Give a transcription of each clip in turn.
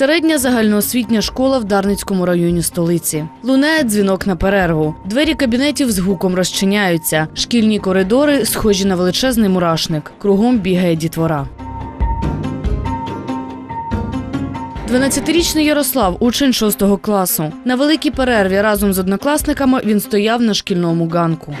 Середня загальноосвітня школа в Дарницькому районі столиці. Лунає дзвінок на перерву. Двері кабінетів з гуком розчиняються. Шкільні коридори схожі на величезний мурашник. Кругом бігає дітвора. 12-річний Ярослав, учень 6 класу. На великій перерві разом з однокласниками він стояв на шкільному ганку.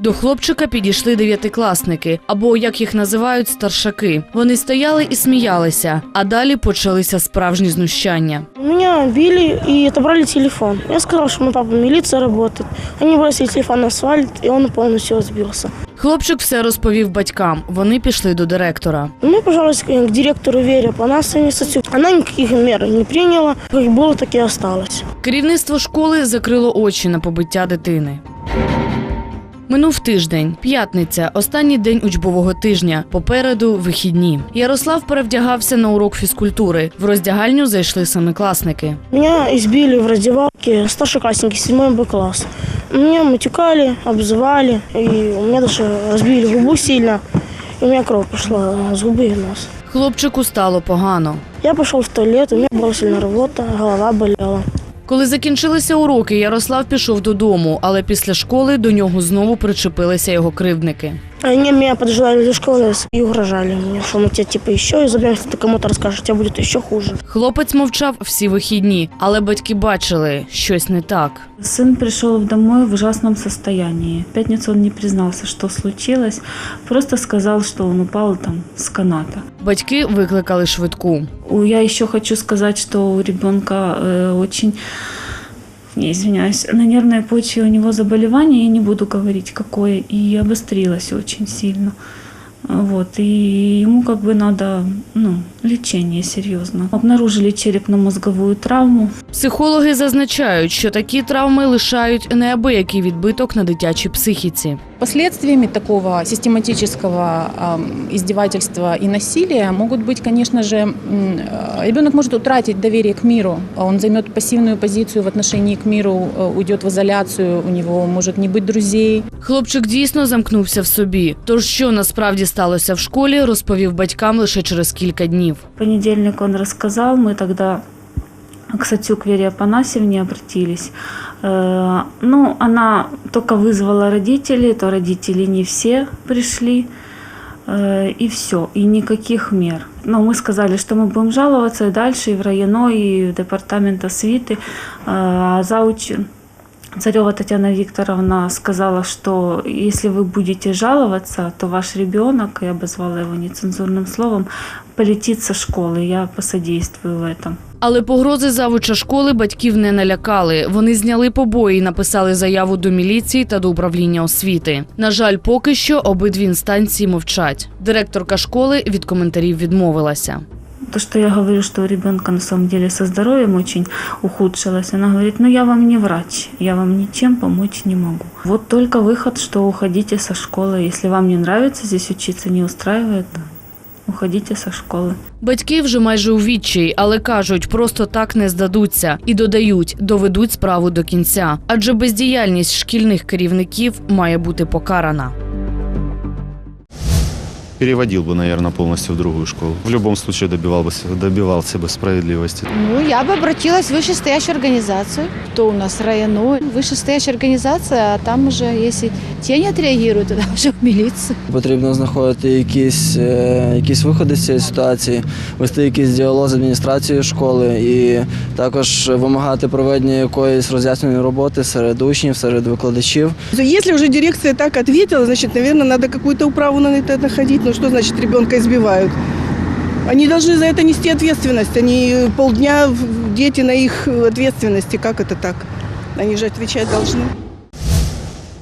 До хлопчика підійшли дев'ятикласники, або як їх називають старшаки. Вони стояли і сміялися, а далі почалися справжні знущання. Меня били и отобрали телефон. Я сказал, что мой папа милиция работает. Они бросили телефон на асфальт, и он полностью разбился. Хлопчик все розповів батькам. Вони пішли до директора. Мы пожаловались к к директору Вере по нас институт. Она никаких мер не приняла. Как было, так и осталось. Керівництво школи закрило очі на побиття дитини. Минув тиждень, п'ятниця, останній день учбового тижня. Попереду вихідні. Ярослав перевдягався на урок фізкультури. В роздягальню зайшли семикласники. Меня избили в раздевалке старшеклассники, 7 Б класс. Меня матюкали, обзывали, и у меня даже разбили губу сильно. И у меня кровь пошла с губы и носа. Хлопчику стало погано. Я пошел в туалет, у меня была сильная работа, голова болела. Коли закінчилися уроки, Ярослав пішов додому, але після школи до нього знову причепилися його кривдники. Они меня поджидали до школы и угрожали мне, что мы тебя типа еще изобьем, если ты кому-то расскажешь, тебе будет еще хуже. Хлопець мовчав всі вихідні, але батьки бачили щось не так. Сын пришел домой в ужасном состоянии. В пятницу он не признался, что случилось, просто сказал, что он упал там с каната. Батьки викликали швидку. У- Я еще хочу сказать, что у ребенка э, очень, не извиняюсь, на нервной почве у него заболевание, я не буду говорить какое, и обострилось очень сильно. Вот, и ему как бы надо, ну, лечение серьезно. Обнаружили черепно-мозговую травму, Психологи зазначають, що такі травми лишають неабиякий відбиток на дитячій психіці. Последствиями такого систематического ам, издевательства и насилия могут быть, конечно же, м, э, ребенок может утратить доверие к миру, он займет пассивную позицию в отношении к миру, э, уйдет в изоляцию, у него может не быть друзей. Хлопчик дійсно замкнувся в собі. Тож, що насправді сталося в школі, розповів батькам лише через кілька днів. В понедельник он рассказал, мы тогда к Сатюк Вере Апанасьевне обратились. Э, Ну, она только вызвала родителей, то родители не все пришли, э, и все, и никаких мер. Но мы сказали, что мы будем жаловаться и дальше, и в районо, и в департамент освиты. Э, А зауч Царева Татьяна Викторовна сказала, что если вы будете жаловаться, то ваш ребенок, я обозвала его нецензурным словом, полетит со школы. Я посодействую в этом. Але погрози завуча школи батьків не налякали. Вони зняли побої і написали заяву до міліції та до управління освіти. На жаль, поки що обидві інстанції мовчать. Директорка школи від коментарів відмовилася. То, что я говорю, что у ребенка на самом деле со здоровьем очень ухудшилось, она говорит, ну я вам не врач, я вам ничем помочь не могу. Вот только выход, что уходите со школы. Если вам не нравится здесь учиться, не устраивает, уходите со школы. Батьки вже майже у відчаї, але кажуть, просто так не здадуться і додають, доведуть справу до кінця. Адже бездіяльність шкільних керівників має бути покарана. переводил бы, наверное, полностью в другую школу. В любом случае добивал бы, добивался бы справедливости. Ну, я бы обратилась в вышестоящую организацию. Кто у нас районо? Вышестоящая организация, а там уже, если те не отреагируют, тогда уже в милицию. Потрібно знаходити якісь, е, якісь виходи з цієї ситуації, вести якийсь діалог з адміністрацією школи і також вимагати проведення якоїсь роз'ясненої роботи серед учнів, серед викладачів. Если уже дирекция так ответила, значит, наверное, надо какую-то управу на это находить. Ну что значит ребенка избивают? Они должны за это нести ответственность. Они полдня в- дети на их ответственности. Как это так? Они же отвечать должны.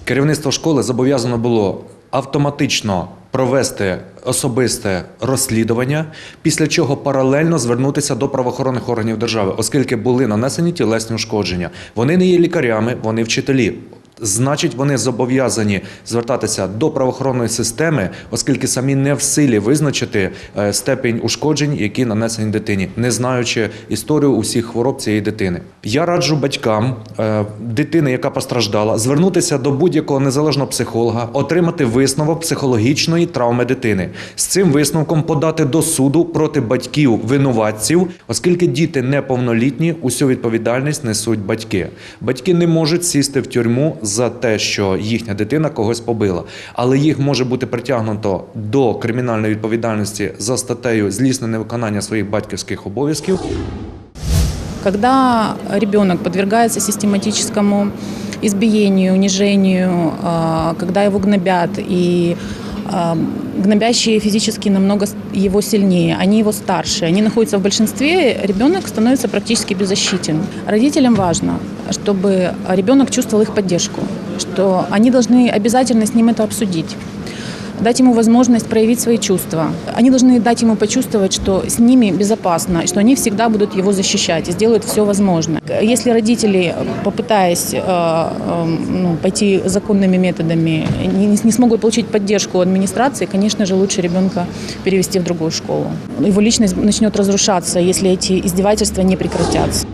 Керівництво школи зобов'язано було автоматично провести особисте розслідування, після чого паралельно звернутися до правоохоронних органів держави, оскільки були нанесені тілесні ушкодження. Вони не є лікарями, вони вчителі. Значить, вони зобов'язані звертатися до правоохоронної системи, оскільки самі не в силі визначити е, степень ушкоджень, які нанесені дитині, не знаючи історію усіх хвороб цієї дитини. Я раджу батькам е, дитини, яка постраждала, звернутися до будь-якого незалежного психолога, отримати висновок психологічної травми дитини. З цим висновком подати до суду проти батьків винуватців, оскільки діти неповнолітні, усю відповідальність несуть батьки. Батьки не можуть сісти в тюрму за те, що їхня дитина когось побила, але їх може бути притягнуто до кримінальної відповідальності за статтею злісне невиконання своїх батьківських обов'язків. Когда ребенок подвергается систематическому избиению, унижению, когда его гнобят и гнобящие физически намного с- его сильнее, они его старше, они находятся в большинстве, ребенок становится практически беззащитен. Родителям важно, чтобы ребенок чувствовал их поддержку, что они должны обязательно с ним это обсудить Дать ему возможность проявить свои чувства. Они должны дать ему почувствовать, что с ними безопасно, что они всегда будут его защищать и сделают все возможное. Если родители, попытаясь э, э, ну, пойти законными методами, не, не смогут получить поддержку администрации, конечно же, лучше ребенка перевести в другую школу. Его личность начнет разрушаться, если эти издевательства не прекратятся.